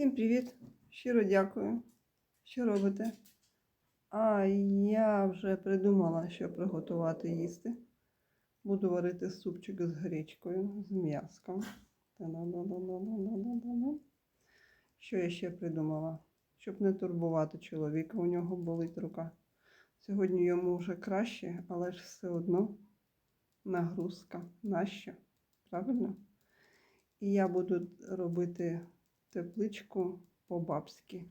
Всім привіт! Щиро дякую, що робите. А я вже придумала, що приготувати їсти. Буду варити супчик з гречкою, з м'яском. Що я ще придумала? Щоб не турбувати чоловіка, у нього болить рука. Сьогодні йому вже краще, але ж все одно нагрузка нащо? Правильно? І я буду робити тепличку по-бабськи.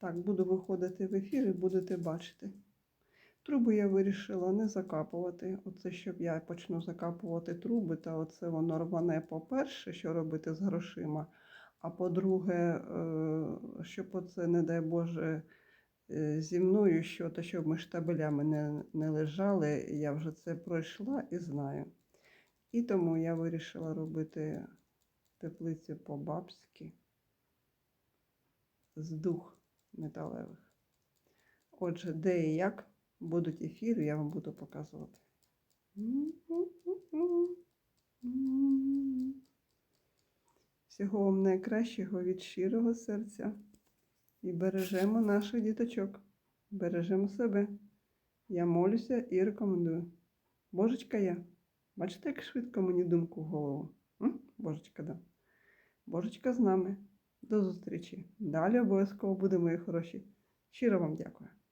Так, буду виходити в ефір і будете бачити. Труби я вирішила не закапувати. Оце, щоб я почну закапувати труби, та оце воно рване, по-перше, що робити з грошима. А по-друге, е, щоб оце, не дай Боже, е, зі мною що, то щоб ми штабелями не, не лежали, я вже це пройшла і знаю. І тому я вирішила робити теплицю по-бабськи з дух металевих. Отже, де і як будуть ефіри, я вам буду показувати. Всього вам найкращого від щирого серця. І бережемо наших діточок. Бережемо себе. Я молюся і рекомендую. Божечка я. Бачите, як швидко мені думку в голову? М? Божечка, да. Божечка з нами. До зустрічі. Далі обов'язково буде, мої хороші. Щиро вам дякую.